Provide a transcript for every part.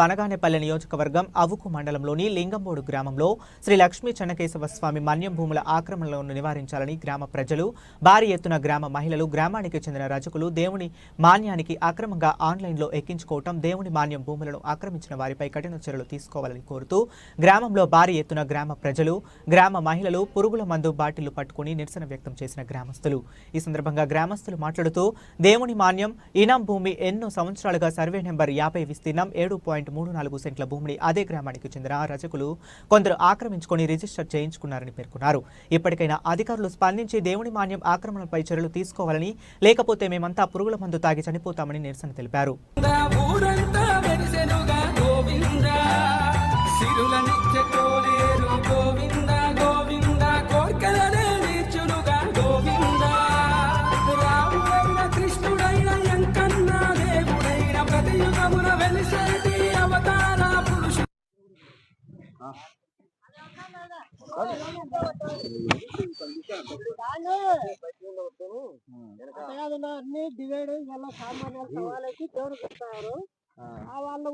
బనగానేపల్లి నియోజకవర్గం అవుకు మండలంలోని లింగంబోడు గ్రామంలో శ్రీ లక్ష్మీ చెన్నకేశవ స్వామి మన్యం భూముల ఆక్రమణలను నివారించాలని గ్రామ ప్రజలు భారీ ఎత్తున గ్రామ మహిళలు గ్రామానికి చెందిన రజకులు దేవుని మాన్యానికి అక్రమంగా ఆన్లైన్లో ఎక్కించుకోవటం దేవుని మాన్యం భూములను ఆక్రమించిన వారిపై కఠిన చర్యలు తీసుకోవాలని కోరుతూ గ్రామంలో భారీ ఎత్తున గ్రామ ప్రజలు గ్రామ మహిళలు పురుగుల మందు బాటిళ్ళు పట్టుకుని నిరసన వ్యక్తం చేసిన గ్రామస్తులు. ఈ సందర్భంగా గ్రామస్తులు మాట్లాడుతూ దేవుని మాన్యం ఇనాం భూమి ఎన్నో సంవత్సరాలుగా సర్వే నెంబర్ యాభై విస్తీర్ణం ఏడు పాయింట్ మూడు నాలుగు సెంట్ల భూమిని అదే గ్రామానికి చెందిన రజకులు కొందరు ఆక్రమించుకొని రిజిస్టర్ చేయించుకున్నారని పేర్కొన్నారు. ఇప్పటికైనా అధికారులు స్పందించి దేవుని మాన్యం ఆక్రమణపై చర్యలు తీసుకోవాలని లేకపోతే మేమంతా పురుగుల మందు తాగి చనిపోతామని నిరసన తెలిపారు. అన్ని డివైడ్ వల్ల సామాన్య సవాళ్ళకి వస్తారు ఆ. వాళ్ళు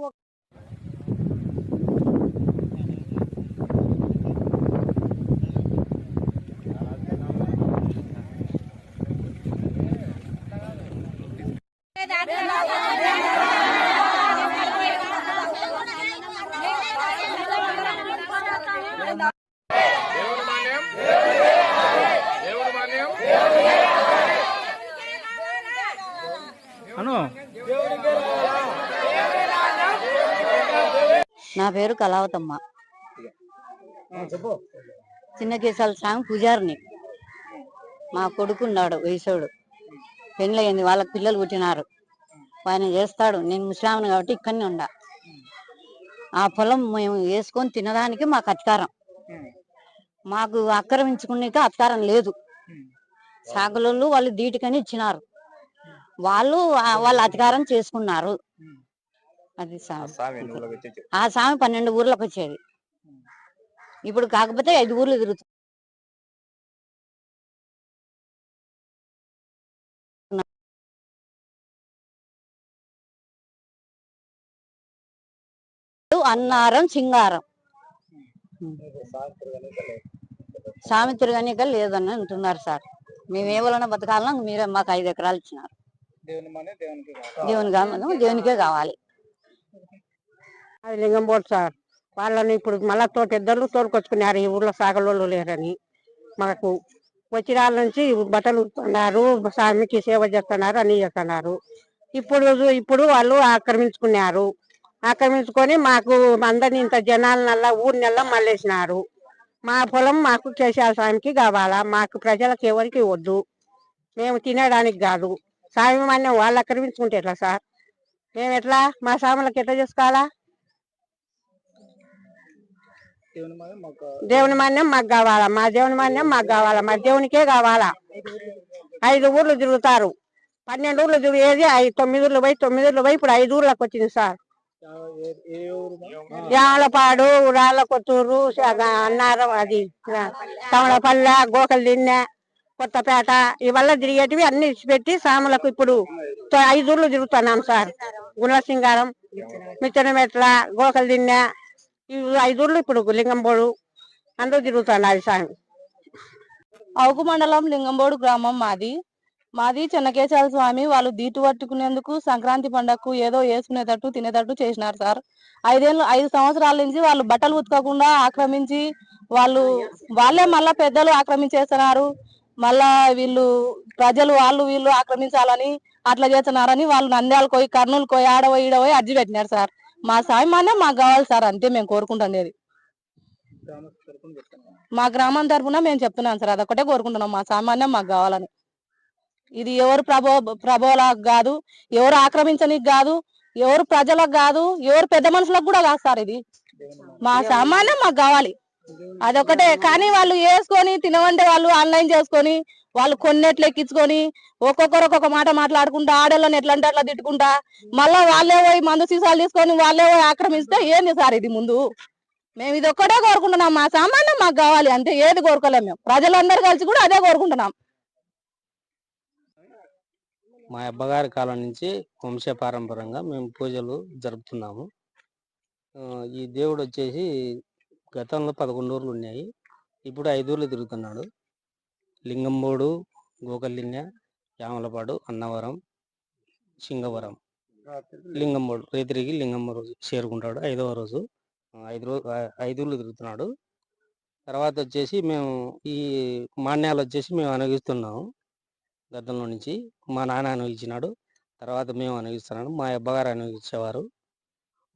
నా పేరు కళావతమ్మ. చిన్న కేసాల స్వామి పూజారిని. మా కొడుకున్నాడు వయసోడు పెళ్ళయింది వాళ్ళ పిల్లలు పుట్టినారు. ఆయన చేస్తాడు నేను ముస్లాంని కాబట్టి ఇక్కడనే ఉండా. ఆ పొలం మేము వేసుకొని తినడానికి మాకు అధికారం. మాకు ఆక్రమించుకునేకి అధికారం లేదు. సాగులోళ్ళు వాళ్ళు దీటికని ఇచ్చినారు. వాళ్ళు వాళ్ళ అధికారం చేసుకున్నారు. అది ఆ సామి పన్నెండు ఊర్లకు వచ్చేది ఇప్పుడు కాకపోతే ఐదు ఊర్లు తిరుగుతుంది అన్నారం సింగారం. సామి తిరగనిక లేదని అంటున్నారు సార్. మేము ఏ వలన బతకాలన్నా మీరే మాకు ఐదు ఎకరాలు ఇచ్చినారు. దేవుని కావాలి. దేవునికే కావాలి. అది లింగంబోడు సార్. వాళ్ళని ఇప్పుడు మళ్ళా తోట ఇద్దరు తోడుకొచ్చుకున్నారు ఈ ఊర్లో సాగలోళ్ళు లేరని మాకు. వచ్చిన వాళ్ళ నుంచి బట్టలు ఉన్నారు స్వామికి సేవ చేస్తున్నారు అని చేస్తున్నారు. ఇప్పుడు ఇప్పుడు వాళ్ళు ఆక్రమించుకున్నారు. ఆక్రమించుకొని మాకు అందరిని ఇంత జనాలనల్లా ఊరినల్లా మళ్ళేసినారు. మా పొలం మాకు కేసీఆర్ స్వామికి కావాలా? మాకు ప్రజలకు ఎవరికి వద్దు? మేము తినడానికి కాదు. స్వామి మాన్యం వాళ్ళు ఆక్రమించుకుంటే ఎట్లా సార్? మేము ఎట్లా? మా స్వాములకు ఎట్లా చేసుకోవాలా? దేవుని మాన్యం మాకు కావాలా? మా దేవుని మాన్యం మాకు కావాలా? మా దేవునికే కావాలా? ఐదు ఊర్లు తిరుగుతారు. పన్నెండు ఊర్లు తిరిగేది ఐదు తొమ్మిది ఊర్లు పోయి తొమ్మిది ఊర్లు పోయి ఇప్పుడు ఐదు ఊర్లకు వచ్చింది సార్. ఏ- యామలపాడు రాళ్ళ కొత్తూరు అన్నారం అది తమలపల్లె గోకల దిన్నె కొత్తపేట ఇవల్ల తిరిగేటివి అన్ని పెట్టి సాములకు ఇప్పుడు ఐదు ఊర్లు తిరుగుతున్నాం సార్. గుణసింగారం మిచ్చనమెట్ల గోకల దిన్నె ఈ ఐదు ఊర్లు ఇప్పుడు లింగంబోడు అందరూ తిరుగుతున్నారు స్వామి. అవుకు మండలం లింగంబోడు గ్రామం మాది. మాది చెన్నకేశాల స్వామి. వాళ్ళు దీటు పట్టుకునేందుకు సంక్రాంతి పండగకు ఏదో వేసుకునేటట్టు తినేటట్టు చేసినారు సార్. ఐదేళ్ళు ఐదు సంవత్సరాల నుంచి వాళ్ళు బట్టలు ఉతకకుండా ఆక్రమించి వాళ్ళు వాళ్ళే మళ్ళా పెద్దలు ఆక్రమించేస్తున్నారు. మళ్ళా వీళ్ళు ప్రజలు వాళ్ళు వీళ్ళు ఆక్రమించాలని అట్లా చేస్తున్నారని వాళ్ళు నంద్యాలకు పోయి కర్నూలు పోయి ఆడపోయి ఈడపోయి అర్జీ పెట్టినారు సార్. మా సాయమానే మాకు కావాలి సార్ అంతే మేము కోరుకుంటున్నది మా గ్రామం తరఫున మేము చెప్తున్నాం సార్ అదొకటే కోరుకుంటున్నాం మా సామాన్యం మాకు కావాలని. ఇది ఎవరు ప్రభో ప్రభోలకు కాదు ఎవరు ఆక్రమించనికి కాదు ఎవరు ప్రజలకు కాదు ఎవరు పెద్ద మనుషులకు కూడా కాదు సార్ ఇది. మా సామాన్యం మాకు కావాలి. అదొకటే కానీ వాళ్ళు వేసుకొని తినవంటే వాళ్ళు ఆన్లైన్ చేసుకొని వాళ్ళు కొన్నెట్లు ఎక్కించుకొని ఒక్కొక్కరు ఒక్కొక్క మాట మాట్లాడుకుంటా ఆడోళ్ళని ఎట్లా అంటే అట్లా తిట్టుకుంటా. మళ్ళా వాళ్ళే పోయి మందు సీసాలు తీసుకొని వాళ్ళే పోయి ఆక్రమిస్తే ఏంది సార్ ఇది ముందు? మేము ఇది ఒక్కటే కోరుకుంటున్నాం మా సామాన్యం మాకు కావాలి అంతే ఏది కోరుకోలేం మేము. ప్రజలందరూ కలిసి కూడా అదే కోరుకుంటున్నాం. మా అబ్బగారి కాలం నుంచి వంశ పారంపరంగా మేము పూజలు జరుపుతున్నాము. ఈ దేవుడు వచ్చేసి గతంలో పదకొండు ఊర్లు ఉన్నాయి. ఇప్పుడు ఐదు ఊర్లు తిరుగుతున్నాడు. లింగంబోడు గోకల్లింగ యామలపాడు అన్నవరం సింగవరం. లింగంబోడు రైతురికి లింగంబోడు చేరుకుంటాడు ఐదవ రోజు. ఐదు రోజు ఐదు ఊర్లు తిరుగుతున్నాడు. తర్వాత వచ్చేసి మేము ఈ మాన్యాలు వచ్చేసి మేము అనుగిస్తున్నాము గతంలో నుంచి మా నాన్న అనుగించినాడు తర్వాత మేము అనుగిస్తున్నాడు మా అబ్బగారు అనుగించేవారు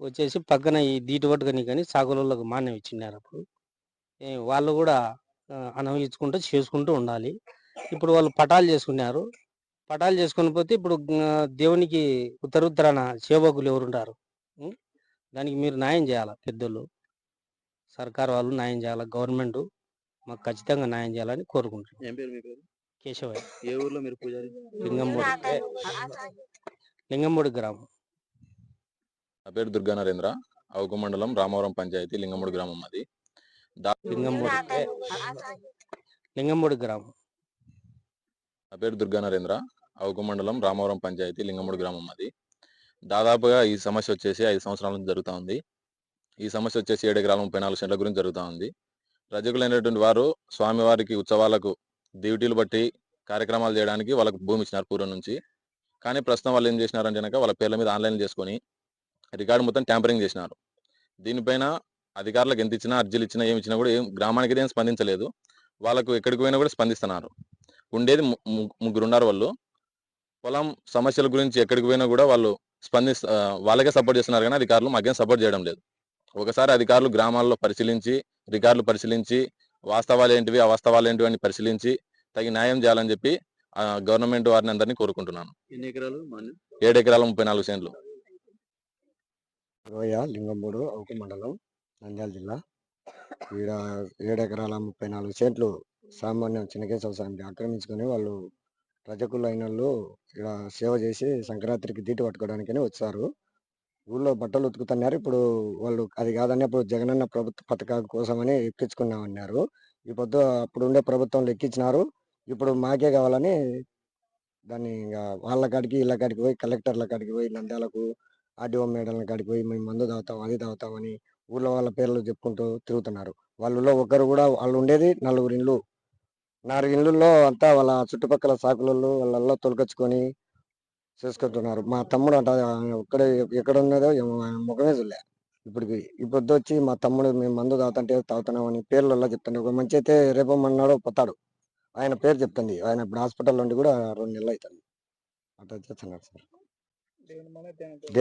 వచ్చేసి పక్కన ఈ దీటి పట్టుకొని కానీ సాగులకు మాన్యం ఇచ్చినారు అప్పుడు. వాళ్ళు కూడా అనుభవించుకుంటూ చేసుకుంటూ ఉండాలి. ఇప్పుడు వాళ్ళు పటాలు చేసుకున్నారు. పటాలు చేసుకుని పోతే ఇప్పుడు దేవునికి ఉత్తర ఉత్తరాన సేవకులు ఎవరుంటారు? దానికి మీరు న్యాయం చేయాలి పెద్దోళ్ళు? సర్కార్ వాళ్ళు న్యాయం చేయాలి? గవర్నమెంట్ మాకు ఖచ్చితంగా న్యాయం చేయాలని కోరుకుంటున్నాం. కేశవయ్య. ఏ ఊర్లో మీరు పూజారి? లింగంబోడి. లింగంబోడి గ్రామం. నా పేరు దుర్గా నరేంద్ర అవుకు మండలం రామవరం పంచాయతీ లింగముడి గ్రామం అది లింగంబోడి గ్రామం. నా పేరు దుర్గా నరేంద్ర అవుకు మండలం రామవరం పంచాయతీ లింగముడి గ్రామం అది దాదాపుగా ఈ సమస్య వచ్చేసి ఐదు సంవత్సరాల నుంచి జరుగుతూ ఉంది. ఈ సమస్య వచ్చేసి ఏడు ఎకరాల ముప్పై నాలుగు సెంట్ల గురించి జరుగుతూ ఉంది. రజకులైనటువంటి వారు స్వామివారికి ఉత్సవాలకు డ్యూటీలు బట్టి కార్యక్రమాలు చేయడానికి వాళ్ళకు భూమి ఇచ్చినారు పూర్వం నుంచి. కానీ ప్రస్తుతం వాళ్ళు ఏం చేసినారంటే కనుక వాళ్ళ పేర్ల మీద ఆన్లైన్ చేసుకొని రికార్డు మొత్తం ట్యాంపరింగ్ చేసినారు. దీనిపైన అధికారులకు ఎంత ఇచ్చినా అర్జీలు ఇచ్చినా ఏమి ఇచ్చినా కూడా ఏం గ్రామానికి ఏం స్పందించలేదు. వాళ్ళకు ఎక్కడికి పోయినా కూడా స్పందిస్తున్నారు. ఉండేది ముగ్గురు ఉన్నారు వాళ్ళు. పొలం సమస్యల గురించి ఎక్కడికి పోయినా కూడా వాళ్ళు స్పందిస్త వాళ్ళకే సపోర్ట్ చేస్తున్నారు కానీ అధికారులు మాకేం సపోర్ట్ చేయడం లేదు. ఒకసారి అధికారులు గ్రామాల్లో పరిశీలించి రికార్డులు పరిశీలించి వాస్తవాలు ఏంటివి అవాస్తవాలు ఏంటివి అని పరిశీలించి తగిన న్యాయం చేయాలని చెప్పి గవర్నమెంట్ వారిని అందరినీ కోరుకుంటున్నాను. ఎన్ని ఎకరాలు మాన్యం ఏడు ఎకరాల ముప్పై నాలుగు సెంట్లు. లింగంబూడు అవుకు మండలం. నంద్యాల జిల్లా. ఈడ ఏడు ఎకరాల ముప్పై నాలుగు సెంట్లు సామాన్యం చిన్నకేశవ వ్యవసాయానికి ఆక్రమించుకొని వాళ్ళు రజకులు అయిన వాళ్ళు ఇక్కడ సేవ చేసి సంక్రాంతికి దీటి పట్టుకోవడానికని వచ్చారు. ఊళ్ళో బట్టలు ఉతుకుతున్నారు. ఇప్పుడు వాళ్ళు అది కాదని అప్పుడు జగనన్న ప్రభుత్వ పథకాల కోసమని ఎక్కించుకున్నామన్నారు ఈ పొద్దు అప్పుడు ఉండే ప్రభుత్వం ఎక్కించినారు. ఇప్పుడు మాకే కావాలని దాన్ని ఇంకా వాళ్ళ కాడికి ఇళ్ళ కాడికి పోయి కలెక్టర్ల కాడికి పోయి నంద్యాలకు ఆర్డీఓ మేడల కాడికి పోయి మేము మందు తాగుతాం అది తాగుతామని ఊళ్ళో వాళ్ళ పేర్లు చెప్పుకుంటూ తిరుగుతున్నారు. వాళ్ళలో ఒకరు కూడా వాళ్ళు ఉండేది నలుగురు ఇండ్లు. నాలుగు ఇండ్లలో అంతా వాళ్ళ చుట్టుపక్కల సాకులలో వాళ్ళల్లో తొలకొచ్చుకొని చేసుకుంటున్నారు. మా తమ్ముడు అంట ఎక్కడ ఎక్కడ ఉన్నదో ముఖమే చూడలే. ఇప్పటికి ఇప్పుడు వచ్చి మా తమ్ముడు మేము మందు తాగుతుంటే తాగుతున్నామని పేర్లలో చెప్తాను ఒక మంచి అయితే రేపు మన్నాడు పోతాడు. ఆయన పేరు చెప్తుంది. ఆయన ఇప్పుడు హాస్పిటల్ నుండి కూడా రెండు నెలలు అవుతుంది. అట్లా చేస్తున్నారు సార్.